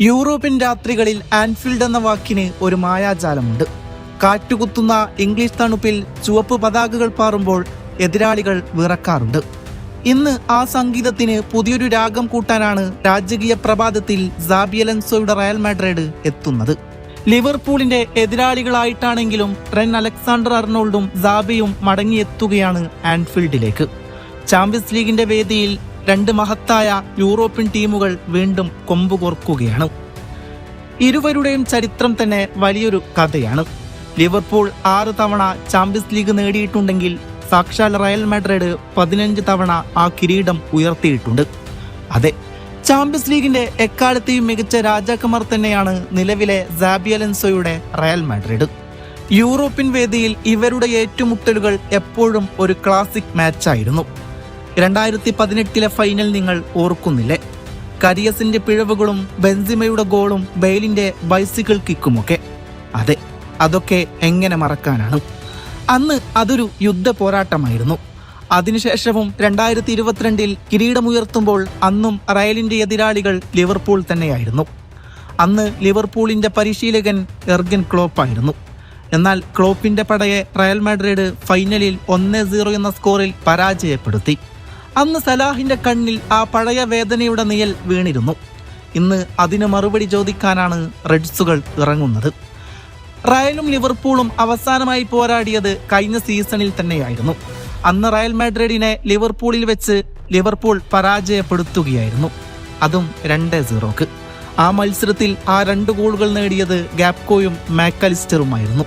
European രാത്രികളിൽ Anfield എന്ന വാക്കിന് ഒരു മായാജാലമുണ്ട്. കാറ്റുകുത്തുന്ന ഇംഗ്ലീഷ് തണുപ്പിൽ ചുവപ്പ് പതാകകൾ പാറുമ്പോൾ എതിരാളികൾ വിറക്കാറുണ്ട്. ഇന്ന് ആ സംഗീതത്തിന് പുതിയൊരു രാഗം കൂട്ടാനാണ് രാജകീയ പ്രഭാതത്തിൽ സാബിയലൻസോയുടെ റയൽ മാഡ്രിഡ് എത്തുന്നത്. ലിവർപൂളിന്റെ എതിരാളികളായിട്ടാണെങ്കിലും റെൻ അലക്സാണ്ടർ അർണോൾഡും സാബിയും മടങ്ങിയെത്തുകയാണ് ആൻഫീൽഡിലേക്ക്. ചാമ്പ്യൻസ് ലീഗിന്റെ വേദിയിൽ രണ്ട് മഹത്തായ യൂറോപ്യൻ ടീമുകൾ വീണ്ടും കൊമ്പുകോർക്കുകയാണ്. ഇരുവരുടെയും ചരിത്രം തന്നെ വലിയൊരു കഥയാണ്. ലിവർപൂൾ ആറ് തവണ ചാമ്പ്യൻസ് ലീഗ് നേടിയിട്ടുണ്ടെങ്കിൽ സാക്ഷാൽ റയൽ മാഡ്രിഡ് പതിനഞ്ച് തവണ ആ കിരീടം ഉയർത്തിയിട്ടുണ്ട്. അതെ ചാമ്പ്യൻസ് ലീഗിന്റെ എക്കാലത്തെയും മികച്ച രാജാക്കന്മാർ തന്നെയാണ് നിലവിലെ സാബിയലൻസോയുടെ റയൽ മാഡ്രിഡ്. യൂറോപ്യൻ വേദിയിൽ ഇവരുടെ ഏറ്റുമുട്ടലുകൾ എപ്പോഴും ഒരു ക്ലാസിക് മാച്ചായിരുന്നു. രണ്ടായിരത്തി പതിനെട്ടിലെ ഫൈനൽ നിങ്ങൾ ഓർക്കുന്നില്ലേ? കരിയസിന്റെ പിഴവുകളും ബെൻസിമയുടെ ഗോളും ബെയിലിന്റെ ബൈസിക്കിൾ കിക്കുമൊക്കെ. അതെ അതൊക്കെ എങ്ങനെ മറക്കാനാണ്? അന്ന് അതൊരു യുദ്ധ പോരാട്ടമായിരുന്നു. അതിനുശേഷവും രണ്ടായിരത്തി ഇരുപത്തിരണ്ടിൽ കിരീടമുയർത്തുമ്പോൾ അന്നും റയലിന്റെ എതിരാളികൾ ലിവർപൂൾ തന്നെയായിരുന്നു. അന്ന് ലിവർപൂളിന്റെ പരിശീലകൻ എർഗൻ ക്ലോപ്പായിരുന്നു എന്നാൽ ക്ലോപ്പിന്റെ പടയെ റയൽ മാഡ്രിഡ് ഫൈനലിൽ ഒന്ന് സീറോ എന്ന സ്കോറിൽ പരാജയപ്പെടുത്തി. അന്ന് സലാഹിന്റെ കണ്ണിൽ ആ പഴയ വേദനയുടെ നിയൽ വീണിരുന്നു. ഇന്ന് അതിന് മറുപടി ചോദിക്കാനാണ് റെഡ്സുകൾ ഇറങ്ങുന്നത്. റയലും ലിവർപൂളും അവസാനമായി പോരാടിയത് കഴിഞ്ഞ സീസണിൽ തന്നെയായിരുന്നു. അന്ന് റയൽ മാഡ്രിഡിനെ ലിവർപൂളിൽ വെച്ച് ലിവർപൂൾ പരാജയപ്പെടുത്തുകയായിരുന്നു. അതും രണ്ട് സീറോക്ക്. ആ മത്സരത്തിൽ ആ രണ്ട് ഗോളുകൾ നേടിയത് ഗാപ്കോയും മാക്കലിസ്റ്ററുമായിരുന്നു.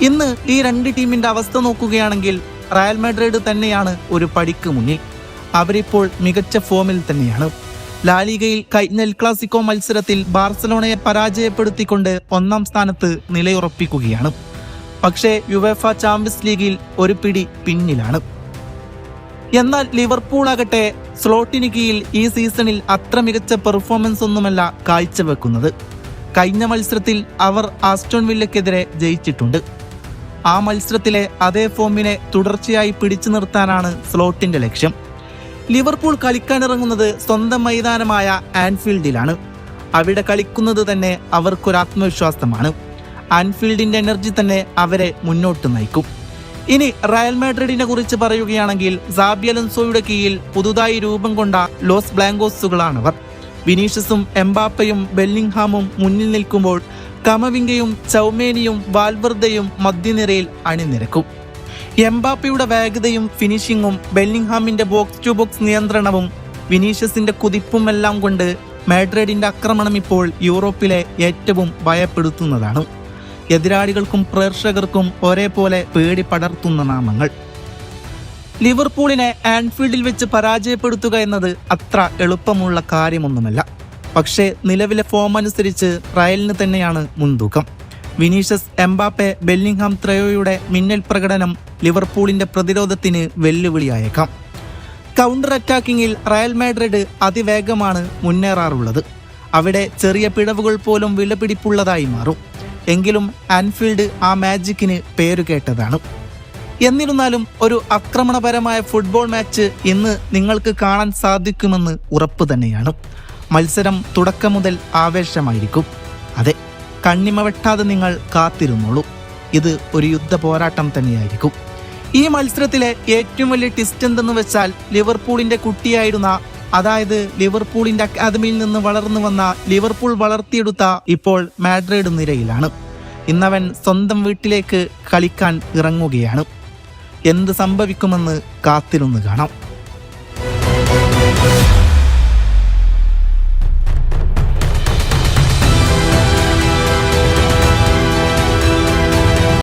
ഇന്ന് ഈ രണ്ട് ടീമിന്റെ അവസ്ഥ നോക്കുകയാണെങ്കിൽ റയൽ മാഡ്രിഡ് തന്നെയാണ് ഒരു പടിക്ക് മുന്നിൽ. അവരിപ്പോൾ മികച്ച ഫോമിൽ തന്നെയാണ്. ലാലിഗയിൽ കഴിഞ്ഞ എൽ ക്ലാസിക്കോ മത്സരത്തിൽ ബാർസലോണയെ പരാജയപ്പെടുത്തിക്കൊണ്ട് ഒന്നാം സ്ഥാനത്ത് നിലയുറപ്പിക്കുകയാണ്. പക്ഷേ യുവേഫ ചാമ്പ്യൻസ് ലീഗിൽ ഒരു പിടി പിന്നിലാണ്. എന്നാൽ ലിവർപൂൾ ആകട്ടെ സ്ലോട്ടിന് കീഴിൽ ഈ സീസണിൽ അത്ര മികച്ച പെർഫോമൻസ് ഒന്നുമല്ല കാഴ്ചവെക്കുന്നത്. കഴിഞ്ഞ മത്സരത്തിൽ അവർ ആസ്റ്റോൺ വില്ലക്കെതിരെ ജയിച്ചിട്ടുണ്ട്. ആ മത്സരത്തിലെ അതേ ഫോമിനെ തുടർച്ചയായി പിടിച്ചു നിർത്താനാണ് സ്ലോട്ടിന്റെ ലക്ഷ്യം. ലിവർപൂൾ കളിക്കാനിറങ്ങുന്നത് സ്വന്തം മൈതാനമായ ആൻഫീൽഡിലാണ്. അവിടെ കളിക്കുന്നത് തന്നെ അവർക്കൊരാത്മവിശ്വാസമാണ്. ആൻഫീൽഡിന്റെ എനർജി തന്നെ അവരെ മുന്നോട്ട് നയിക്കും. ഇനി റയൽ മാഡ്രിഡിനെ കുറിച്ച് പറയുകയാണെങ്കിൽ സാബിയലൻസോയുടെ കീഴിൽ പുതുതായി രൂപം കൊണ്ട ലോസ് ബ്ലാങ്കോസുകളാണവർ. വിനീഷ്യസും എംബാപ്പയും ബെല്ലിംഗ്ഹാമും മുന്നിൽ നിൽക്കുമ്പോൾ കമവിംഗയും ചൗമേനിയും വാൽവർദയും മധ്യനിരയിൽ അണിനിരക്കും. എംബാപ്പയുടെ വേഗതയും ഫിനിഷിങ്ങും ബെല്ലിംഗ്ഹാമിന്റെ ബോക്സ് ടു ബോക്സ് നിയന്ത്രണവും വിനീഷ്യസിന്റെ കുതിപ്പും എല്ലാം കൊണ്ട് മാഡ്രിഡിന്റെ ആക്രമണം ഇപ്പോൾ യൂറോപ്പിലെ ഏറ്റവും ഭയപ്പെടുത്തുന്നതാണ്. എതിരാളികൾക്കും പ്രേക്ഷകർക്കും ഒരേപോലെ പേടി പടർത്തുന്ന നാമങ്ങൾ. ലിവർപൂളിനെ ആൻഫീൽഡിൽ വെച്ച് പരാജയപ്പെടുത്തുക എന്നത് അത്ര എളുപ്പമുള്ള കാര്യമൊന്നുമല്ല. പക്ഷേ നിലവിലെ ഫോം അനുസരിച്ച് റയലിന് തന്നെയാണ് മുൻതൂക്കം. വിനീഷ്യസ് എംബാപ്പെ ബെല്ലിംഗ്ഹാം ത്രയോയുടെ മിന്നൽ പ്രകടനം ലിവർപൂളിന്റെ പ്രതിരോധത്തിന് വെല്ലുവിളിയായേക്കാം. കൗണ്ടർ അറ്റാക്കിങ്ങിൽ റയൽ മാഡ്രിഡ് അതിവേഗമാണ് മുന്നേറാറുള്ളത്. അവിടെ ചെറിയ പിഴവുകൾ പോലും വിലപിടിപ്പുള്ളതായി മാറും. എങ്കിലും ആൻഫീൽഡ് ആ മാജിക്കിന് പേരുകേട്ടതാണ്. എന്നിരുന്നാലും ഒരു ആക്രമണപരമായ ഫുട്ബോൾ മാച്ച് ഇന്ന് നിങ്ങൾക്ക് കാണാൻ സാധിക്കുമെന്ന് ഉറപ്പ് തന്നെയാണ്. മത്സരം തുടക്കം മുതൽ ആവേശമായിരിക്കും. അതെ കണ്ണിമ വെട്ടാതെ നിങ്ങൾ കാത്തിരുന്നോളൂ. ഇത് ഒരു യുദ്ധ പോരാട്ടം തന്നെയായിരിക്കും. ഈ മത്സരത്തിലെ ഏറ്റവും വലിയ ട്വിസ്റ്റ് എന്തെന്ന് വെച്ചാൽ ലിവർപൂളിന്റെ കുട്ടിയായിരുന്ന അതായത് ലിവർപൂളിന്റെ അക്കാദമിയിൽ നിന്ന് വളർന്നു വന്ന ലിവർപൂൾ വളർത്തിയെടുത്ത ഇപ്പോൾ മാഡ്രിഡ് നിരയിലാണ്. ഇന്നവൻ സ്വന്തം വീട്ടിലേക്ക് കളിക്കാൻ ഇറങ്ങുകയാണ്. എന്ത് സംഭവിക്കുമെന്ന് കാത്തിരുന്ന് കാണാം.